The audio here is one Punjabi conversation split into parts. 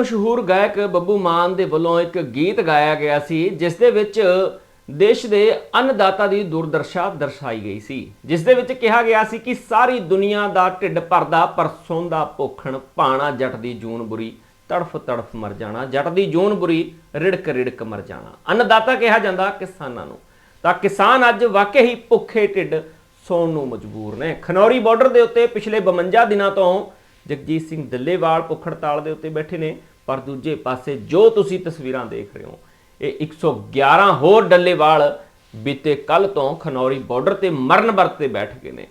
ਮਸ਼ਹੂਰ ਗਾਇਕ ਬੱਬੂ ਮਾਨ ਦੇ ਵੱਲੋਂ ਇੱਕ ਗੀਤ ਗਾਇਆ ਗਿਆ ਸੀ, ਜਿਸ ਦੇ ਵਿੱਚ ਦੇਸ਼ ਦੇ ਅੰਨਦਾਤਾ ਦੀ ਦੁਰਦਰਸ਼ਾ ਦਰਸਾਈ ਗਈ ਸੀ। ਜਿਸ ਦੇ ਵਿੱਚ ਕਿਹਾ ਗਿਆ ਸੀ ਕਿ ਸਾਰੀ ਦੁਨੀਆ ਦਾ ਢਿੱਡ ਭਰਦਾ, ਪਰ ਸੌਂਦਾ ਭੁੱਖਣ, ਭਾਣਾ ਜੱਟ ਦੀ ਜੂਨ ਬੁਰੀ, ਤੜਫ ਤੜਫ ਮਰ ਜਾਣਾ, ਜੱਟ ਦੀ ਜੂਨ ਬੁਰੀ, ਰਿੜਕ ਰਿੜਕ ਮਰ ਜਾਣਾ। ਅੰਨਦਾਤਾ ਕਿਹਾ ਜਾਂਦਾ ਕਿਸਾਨਾਂ ਨੂੰ। ਤਾਂ ਕਿਸਾਨ ਅੱਜ ਵਾਕਈ ਹੀ ਭੁੱਖੇ ਢਿੱਡ ਸੌਣ ਨੂੰ ਮਜਬੂਰ ਨੇ। ਖਨੌਰੀ ਬਾਰਡਰ ਦੇ ਉੱਤੇ ਪਿਛਲੇ 52 ਦਿਨਾਂ ਤੋਂ ਜਗਜੀਤ ਸਿੰਘ ਦੱਲੇਵਾਲ ਭੁੱਖ ਦੇ ਉੱਤੇ ਬੈਠੇ ਨੇ, ਪਰ ਦੂਜੇ ਪਾਸੇ ਜੋ ਤੁਸੀਂ ਤਸਵੀਰਾਂ ਦੇਖ ਰਹੇ ਹੋ, ਇਹ 111 ਹੋਰ ਡੱਲੇਵਾਲ ਬੀਤੇ ਕੱਲ ਤੋਂ ਖਨੌਰੀ ਬਾਰਡਰ ਤੇ ਮਰਨ ਵਰਤ ਤੇ ਬੈਠ ਗਏ ਨੇ।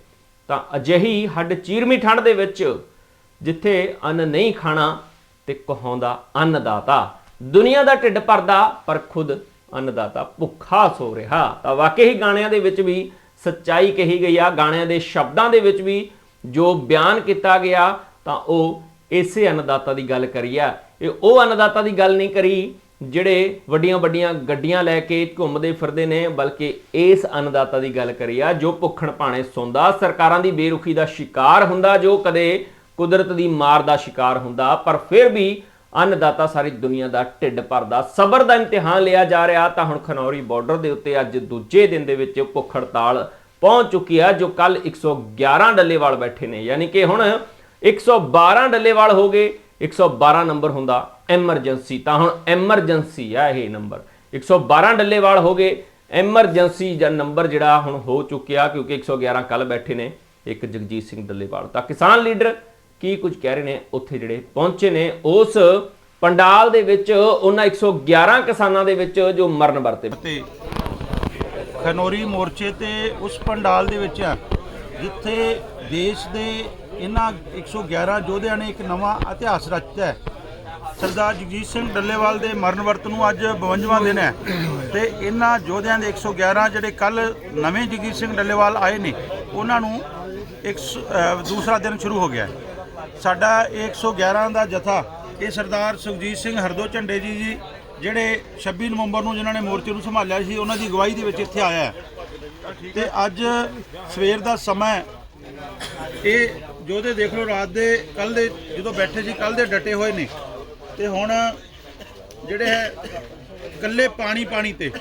ਤਾਂ ਅਜਿਹੀ ਹੱਡ ਚੀਰਮੀ ਠੰਡ ਦੇ ਵਿੱਚ, ਜਿੱਥੇ ਅੰਨ ਨਹੀਂ ਖਾਣਾ ਤੇ ਕਹਾਉਂਦਾ ਅੰਨਦਾਤਾ। ਦੁਨੀਆ ਦਾ ਢਿੱਡ ਭਰਦਾ, ਪਰ ਖੁਦ ਅੰਨਦਾਤਾ ਭੁੱਖਾ ਸੋ ਰਿਹਾ। ਤਾਂ ਵਾਕਈ ਹੀ ਗਾਣਿਆਂ ਦੇ ਵਿੱਚ ਵੀ ਸੱਚਾਈ ਕਹੀ ਗਈ ਆ, ਗਾਣਿਆਂ ਦੇ ਸ਼ਬਦਾਂ ਦੇ ਵਿੱਚ ਵੀ ਜੋ ਬਿਆਨ ਕੀਤਾ ਗਿਆ ਤਾਂ ਉਹ ਇਸੇ ਅੰਨਦਾਤਾ ਦੀ ਗੱਲ ਕਰੀ ਆ। ਇਹ ਉਹ ਅੰਨਦਾਤਾ ਦੀ ਗੱਲ ਨਹੀਂ ਕਰੀ ਜਿਹੜੇ ਵੱਡੀਆਂ ਵੱਡੀਆਂ ਗੱਡੀਆਂ ਲੈ ਕੇ ਘੁੰਮਦੇ ਫਿਰਦੇ ਨੇ, ਬਲਕਿ ਇਸ ਅੰਨਦਾਤਾ ਦੀ ਗੱਲ ਕਰੀ ਆ, ਜੋ ਭੁੱਖਣ ਭਾਣੇ ਸੌਂਦਾ। ਸਰਕਾਰਾਂ ਦੀ ਬੇਰੁਖੀ ਦਾ ਸ਼ਿਕਾਰ ਹੁੰਦਾ, ਜੋ ਕਦੇ ਕੁਦਰਤ ਦੀ ਮਾਰ ਦਾ ਸ਼ਿਕਾਰ ਹੁੰਦਾ, ਪਰ ਫਿਰ ਵੀ ਅੰਨਦਾਤਾ ਸਾਰੀ ਦੁਨੀਆ ਦਾ ਢਿੱਡ ਭਰਦਾ। ਸਬਰ ਦਾ ਇਮਤਿਹਾਨ ਲਿਆ ਜਾ ਰਿਹਾ ਤਾਂ ਹੁਣ ਖਨੌਰੀ ਬਾਰਡਰ ਦੇ ਉੱਤੇ ਅੱਜ ਦੂਜੇ ਦਿਨ ਦੇ ਵਿੱਚ ਭੁੱਖ ਹੜਤਾਲ ਪਹੁੰਚ ਚੁੱਕੀ ਆ, ਜੋ ਕੱਲ 111 ਡੱਲੇਵਾਲ ਬੈਠੇ ਨੇ। ਯਾਨੀ ਕਿ ਹੁਣ 112 ਡੱਲੇਵਾਲ ਹੋ ਗਏ 112 ਨੰਬਰ ਹੁੰਦਾ ਐਮਰਜੈਂਸੀ, ਤਾਂ ਹੁਣ ਐਮਰਜੈਂਸੀ ਆ ਇਹ ਨੰਬਰ। 112 ਡੱਲੇਵਾਲ ਹੋ ਗਏ, ਐਮਰਜੈਂਸੀ ਜਾਂ ਨੰਬਰ ਜਿਹੜਾ ਹੁਣ ਹੋ ਚੁੱਕਿਆ, ਕਿਉਂਕਿ 111 ਕੱਲ ਬੈਠੇ ਨੇ ਇੱਕ ਜਗਜੀਤ ਸਿੰਘ ਡੱਲੇਵਾਲ। ਤਾਂ ਕਿਸਾਨ ਲੀਡਰ ਕੀ ਕੁਝ ਕਹਿ ਰਹੇ ਨੇ, ਉੱਥੇ ਜਿਹੜੇ ਪਹੁੰਚੇ ਨੇ, ਉਸ ਪੰਡਾਲ ਦੇ ਵਿੱਚ ਉਹਨਾਂ 111 ਕਿਸਾਨਾਂ ਦੇ ਵਿੱਚ ਜੋ ਮਰਨ ਵਰਤੇ। ਤੇ ਖਨੌਰੀ ਮੋਰਚੇ ਤੇ ਉਸ ਪੰਡਾਲ ਦੇ ਵਿੱਚ ਆ, ਜਿੱਥੇ ਦੇਸ਼ ਦੇ ਇਹਨਾਂ 111 ਯੋਧਿਆਂ ਨੇ ਇੱਕ ਨਵਾਂ ਇਤਿਹਾਸ ਰਚਿਆ ਹੈ। ਸਰਦਾਰ ਜਗਜੀਤ ਸਿੰਘ ਡੱਲੇਵਾਲ ਦੇ ਮਰਨ ਵਰਤ ਨੂੰ ਅੱਜ 52ਵਾਂ ਦਿਨ ਹੈ ਤੇ ਇਹਨਾਂ ਯੋਧਿਆਂ ਦੇ 111 ਜਿਹੜੇ ਕੱਲ ਨਵੇਂ ਜਗਜੀਤ ਸਿੰਘ ਡੱਲੇਵਾਲ ਆਏ ਨੇ, ਉਹਨਾਂ ਨੂੰ ਇੱਕ ਦੂਸਰਾ ਦਿਨ ਸ਼ੁਰੂ ਹੋ ਗਿਆ ਸਾਡਾ ਇਹ 111 ਦਾ ਜਥਾ, ਇਹ ਸਰਦਾਰ ਸੁਖਜੀਤ ਸਿੰਘ ਹਰਦੋ ਝੰਡੇ ਜੀ ਜੀ, ਜਿਹੜੇ 26 ਨਵੰਬਰ ਨੂੰ ਜਿਨ੍ਹਾਂ ਨੇ ਮੋਰਚੇ ਨੂੰ ਸੰਭਾਲਿਆ ਸੀ, ਉਹਨਾਂ ਦੀ ਅਗਵਾਈ ਦੇ ਵਿੱਚ ਇੱਥੇ ਆਇਆ ਹੈ। ਤੇ ਅੱਜ ਸਵੇਰ ਦਾ ਸਮਾਂ ਇਹ ਜੋਧੇ ਦੇਖ ਲਓ ਰਾਤ ਦੇ ਕੱਲ ਦੇ, ਜਦੋਂ ਬੈਠੇ ਸੀ ਕੱਲ ਦੇ ਡਟੇ ਹੋਏ ਨੇ। ਤੇ ਹੁਣ ਜਿਹੜੇ ਹੈ ਕੱਲੇ ਪਾਣੀ ਪਾਣੀ ਤੇ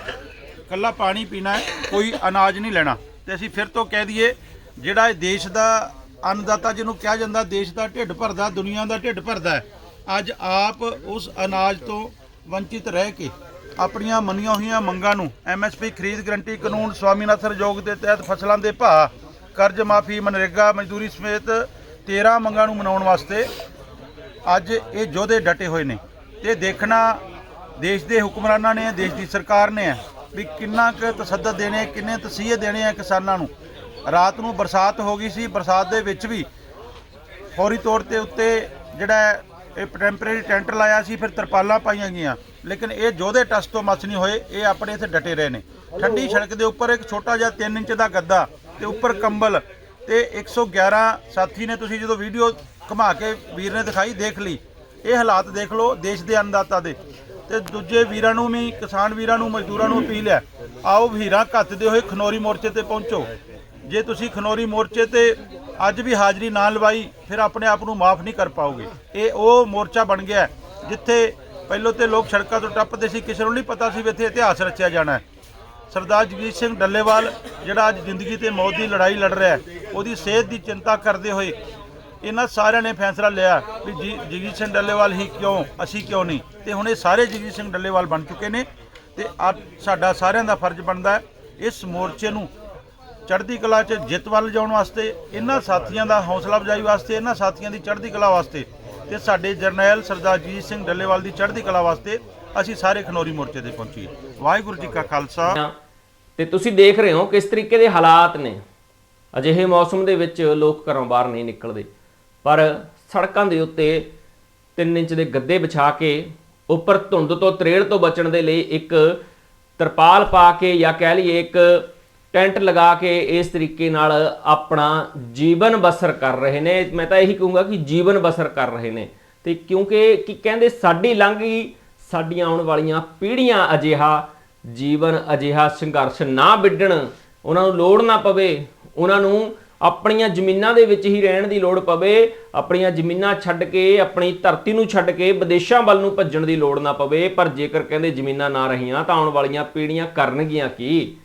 ਕੱਲਾ ਪਾਣੀ ਪੀਣਾ ਹੈ, ਕੋਈ ਅਨਾਜ ਨਹੀਂ ਲੈਣਾ। ਤੇ ਅਸੀਂ ਫਿਰ ਤੋਂ ਕਹਿ ਦਈਏ, ਜਿਹੜਾ ਇਹ ਦੇਸ਼ ਦਾ ਅੰਨਦਾਤਾ ਜਿਹਨੂੰ ਕਿਹਾ ਜਾਂਦਾ, ਦੇਸ਼ ਦਾ ਢਿੱਡ ਭਰਦਾ, ਦੁਨੀਆ ਦਾ ਢਿੱਡ ਭਰਦਾ ਅੱਜ ਆਪ ਉਸ ਅਨਾਜ ਤੋਂ ਵੰਚਿਤ ਰਹਿ ਕੇ ਆਪਣੀਆਂ ਮੰਨੀਆਂ ਹੋਈਆਂ ਮੰਗਾਂ ਨੂੰ ਐਮਐਸਪੀ ਖਰੀਦ ਗਰੰਟੀ ਕਾਨੂੰਨ ਸਵਾਮੀਨਾਥਨ ਯੋਗ ਦੇ ਤਹਿਤ ਫਸਲਾਂ ਦੇ ਭਾਅ ਕਰਜ਼ ਮਾਫੀ ਮਨਰੇਗਾ ਮਜ਼ਦੂਰੀ ਸਮੇਤ 13 ਮੰਗਾਂ ਨੂੰ ਮਨਾਉਣ ਵਾਸਤੇ ਅੱਜ ਇਹ ਯੋਧੇ ਡਟੇ ਹੋਏ ਨੇ। ਤੇ ਦੇਖਣਾ ਦੇਸ਼ ਦੇ ਹੁਕਮਰਾਨਾਂ ਨੇ, ਦੇਸ਼ ਦੀ ਸਰਕਾਰ ਨੇ ਹੈ ਵੀ ਕਿੰਨਾ ਕੁ ਤਸੱਦਦ ਦੇਣੇ, ਕਿੰਨੇ ਤਸੀਹੇ ਦੇਣੇ ਆ ਕਿਸਾਨਾਂ ਨੂੰ। ਰਾਤ ਨੂੰ ਬਰਸਾਤ ਹੋ ਗਈ ਸੀ, ਬਰਸਾਤ ਦੇ ਵਿੱਚ ਵੀ ਫੌਰੀ ਤੌਰ ਤੇ ਉੱਤੇ ਜਿਹੜਾ ਇਹ ਟੈਂਪਰੇਰੀ ਟੈਂਟ ਲਾਇਆ ਸੀ, ਫਿਰ ਤਰਪਾਲਾਂ ਪਾਈਆਂ ਗਈਆਂ। ਲੇਕਿਨ ਇਹ ਜੋਧੇ ਟਸ ਤੋਂ ਮਸ ਨਹੀਂ ਹੋਏ, ਇਹ ਆਪਣੇ ਇੱਥੇ ਡਟੇ ਰਹੇ ਨੇ। ਠੰਡੀ ਸੜਕ ਦੇ ਉੱਪਰ ਇੱਕ ਛੋਟਾ ਜਿਹਾ 3 ਇੰਚ ਦਾ ਗੱਦਾ ਤੇ ਉੱਪਰ ਕੰਬਲ ਤੇ 111 ਸਾਥੀ ਨੇ ਤੁਸੀਂ ਜਦੋਂ ਵੀਡੀਓ ਘੁਮਾ ਕੇ ਵੀਰ ਨੇ ਦਿਖਾਈ, ਦੇਖ ਲਈ। ਇਹ ਹਾਲਾਤ ਦੇਖ ਲਓ, ਦੇਸ਼ ਦੇ ਅੰਨਦਾਤਾ ਦੇ। ਤੇ ਦੂਜੇ ਵੀਰਾਂ ਨੂੰ ਵੀ, ਕਿਸਾਨ ਵੀਰਾਂ ਨੂੰ, ਮਜ਼ਦੂਰਾਂ ਨੂੰ ਅਪੀਲ ਹੈ, ਆਓ ਵੀਰਾਂ ਘੱਤਦੇ ਹੋਏ ਖਨੌਰੀ ਮੋਰਚੇ ਤੇ ਪਹੁੰਚੋ। ਜੇ ਤੁਸੀਂ ਖਨੌਰੀ ਮੋਰਚੇ ਤੇ ਅੱਜ ਵੀ ਹਾਜ਼ਰੀ ਨਾ ਲਵਾਈ, ਫਿਰ ਆਪਣੇ ਆਪ ਨੂੰ ਮਾਫ ਨਹੀਂ ਕਰ ਪਾਓਗੇ। ਇਹ ਉਹ ਮੋਰਚਾ ਬਣ ਗਿਆ ਜਿੱਥੇ ਪਹਿਲੋਂ ਤੇ ਲੋਕ ਸੜਕਾਂ ਤੋਂ ਟੱਪਦੇ ਸੀ, ਕਿਸੇ ਨੂੰ ਨਹੀਂ ਪਤਾ ਸੀ ਵੀ ਇੱਥੇ ਇਤਿਹਾਸ ਰਚਿਆ ਜਾਣਾ ਹੈ। ਸਰਦਾਰ ਜਗਜੀਤ ਸਿੰਘ ਡੱਲੇਵਾਲ, ਜਿਹੜਾ ਅੱਜ ਜ਼ਿੰਦਗੀ ਤੇ ਮੌਤ ਦੀ ਲੜਾਈ ਲੜ ਰਿਹਾ ਉਹਦੀ ਸਿਹਤ ਦੀ ਚਿੰਤਾ ਕਰਦੇ ਹੋਏ ਇਹਨਾਂ ਸਾਰਿਆਂ ਨੇ ਫੈਸਲਾ ਲਿਆ ਵੀ ਜੀ- ਜਗਜੀਤ ਸਿੰਘ ਡੱਲੇਵਾਲ ਹੀ ਕਿਉਂ, ਅਸੀਂ ਕਿਉਂ ਨਹੀਂ? ਤੇ ਹੁਣ ਇਹ ਸਾਰੇ ਜਗਜੀਤ ਸਿੰਘ ਡੱਲੇਵਾਲ ਬਣ ਚੁੱਕੇ ਨੇ ਤੇ ਅੱਜ ਸਾਡਾ ਸਾਰਿਆਂ ਦਾ ਫਰਜ਼ ਬਣਦਾ ਇਸ ਮੋਰਚੇ ਨੂੰ ਚੜ੍ਹਦੀ ਕਲਾ 'ਚ ਜਿੱਤ ਵੱਲ ਜਾਣ ਵਾਸਤੇ, ਇਹਨਾਂ ਸਾਥੀਆਂ ਦਾ ਹੌਸਲਾ ਅਫਜ਼ਾਈ ਵਾਸਤੇ, ਇਹਨਾਂ ਸਾਥੀਆਂ ਦੀ ਚੜ੍ਹਦੀ ਕਲਾ ਵਾਸਤੇ ਤੇ ਸਾਡੇ ਜਰਨੈਲ ਸਰਦਾਰ ਜੀਤ ਸਿੰਘ ਡੱਲੇਵਾਲ ਦੀ ਚੜ੍ਹਦੀ ਕਲਾ ਵਾਸਤੇ ਅਸੀਂ ਸਾਰੇ ਖਨੌਰੀ ਮੋਰਚੇ ਤੇ ਪਹੁੰਚੀਏ। ਵਾਹਿਗੁਰੂ ਜੀ ਕਾ ਖਾਲਸਾ। ਤੇ ਤੁਸੀਂ ਦੇਖ ਰਹੇ ਹੋ ਕਿਸ ਤਰੀਕੇ ਦੇ ਹਾਲਾਤ ਨੇ। ਅਜਿਹੇ ਮੌਸਮ ਦੇ ਵਿੱਚ ਲੋਕ ਘਰੋਂ ਬਾਹਰ ਨਹੀਂ ਨਿਕਲਦੇ। ਪਰ ਸੜਕਾਂ ਦੇ ਉੱਤੇ 3 ਇੰਚ ਦੇ ਗੱਦੇ ਵਿਛਾ ਕੇ, ਉੱਪਰ ਧੁੰਦ ਤੋਂ ਤਰੇੜ ਤੋਂ ਬਚਣ ਦੇ ਲਈ ਇੱਕ ਤਰਪਾਲ ਪਾ ਕੇ ਜਾਂ ਕਹਿ ਲਈਏ ਇੱਕ ਟੈਂਟ ਲਗਾ ਕੇ ਇਸ ਤਰੀਕੇ ਨਾਲ ਆਪਣਾ ਜੀਵਨ ਬਸਰ ਕਰ ਰਹੇ ਨੇ। ਮੈਂ ਤਾਂ ਇਹੀ ਕਹੂੰਗਾ ਕਿ ਜੀਵਨ ਬਸਰ ਕਰ ਰਹੇ ਨੇ। ਤੇ ਕਿਉਂਕਿ ਕੀ ਕਹਿੰਦੇ, ਸਾਡੀ ਲੰਘ ਗਈ, ਸਾਡੀਆਂ ਆਉਣ ਵਾਲੀਆਂ ਪੀੜ੍ਹੀਆਂ ਅਜਿਹਾ ਜੀਵਨ ਅਜਿਹਾ ਸੰਘਰਸ਼ ਨਾ ਵਿੱਢਣ, ਉਹਨਾਂ ਨੂੰ ਲੋੜ ਨਾ ਪਵੇ, ਉਹਨਾਂ ਨੂੰ ਆਪਣੀਆਂ ਜ਼ਮੀਨਾਂ ਦੇ ਵਿੱਚ ਹੀ ਰਹਿਣ ਦੀ ਲੋੜ ਪਵੇ, ਆਪਣੀਆਂ ਜ਼ਮੀਨਾਂ ਛੱਡ ਕੇ, ਆਪਣੀ ਧਰਤੀ ਨੂੰ ਛੱਡ ਕੇ, ਵਿਦੇਸ਼ਾਂ ਵੱਲ ਨੂੰ ਭੱਜਣ ਦੀ ਲੋੜ ਨਾ ਪਵੇ, ਪਰ ਜੇਕਰ ਕਹਿੰਦੇ ਜ਼ਮੀਨਾਂ ਨਾ ਰਹੀਆਂ ਤਾਂ ਆਉਣ ਵਾਲੀਆਂ ਪੀੜ੍ਹੀਆਂ ਕਰਨਗੀਆਂ ਕੀ?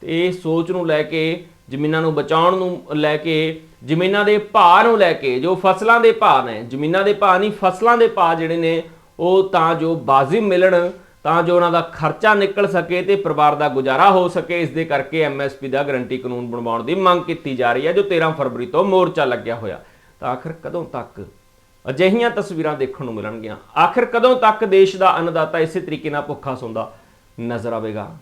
ਤੇ ਇਹ ਸੋਚ ਨੂੰ ਲੈ ਕੇ, ਜ਼ਮੀਨਾਂ ਨੂੰ ਬਚਾਉਣ ਨੂੰ ਲੈ ਕੇ, ਜ਼ਮੀਨਾਂ ਦੇ ਭਾਅ ਨੂੰ ਲੈ ਕੇ, ਜੋ ਫਸਲਾਂ ਦੇ ਭਾਅ ਨੇ, ਜ਼ਮੀਨਾਂ ਦੇ ਭਾਅ ਨਹੀਂ, ਫਸਲਾਂ ਦੇ ਭਾਅ ਜਿਹੜੇ ਨੇ, ਉਹ ਤਾਂ ਜੋ ਬਾਜ਼ੀ ਮਿਲਣ ਤਾਂ ਜੋ ਉਹਨਾਂ ਦਾ ਖਰਚਾ ਨਿਕਲ ਸਕੇ ਤੇ ਪਰਿਵਾਰ ਦਾ ਗੁਜ਼ਾਰਾ ਹੋ ਸਕੇ, ਇਸ ਦੇ ਕਰਕੇ ਐਮਐਸਪੀ ਦਾ ਗਰੰਟੀ ਕਾਨੂੰਨ ਬਣਵਾਉਣ ਦੀ ਮੰਗ ਕੀਤੀ ਜਾ ਰਹੀ ਹੈ, ਜੋ 13 ਫਰਵਰੀ ਤੋਂ ਮੋਰਚਾ ਲੱਗਿਆ ਹੋਇਆ। ਤਾਂ ਆਖਰ ਕਦੋਂ ਤੱਕ ਅਜਿਹੀਆਂ ਤਸਵੀਰਾਂ ਦੇਖਣ ਨੂੰ ਮਿਲਣਗੀਆਂ? ਆਖਿਰ ਕਦੋਂ ਤੱਕ ਦੇਸ਼ ਦਾ ਅੰਨਦਾਤਾ ਇਸੇ ਤਰੀਕੇ ਨਾਲ ਭੁੱਖਾ ਸੌਂਦਾ ਨਜ਼ਰ ਆਵੇਗਾ?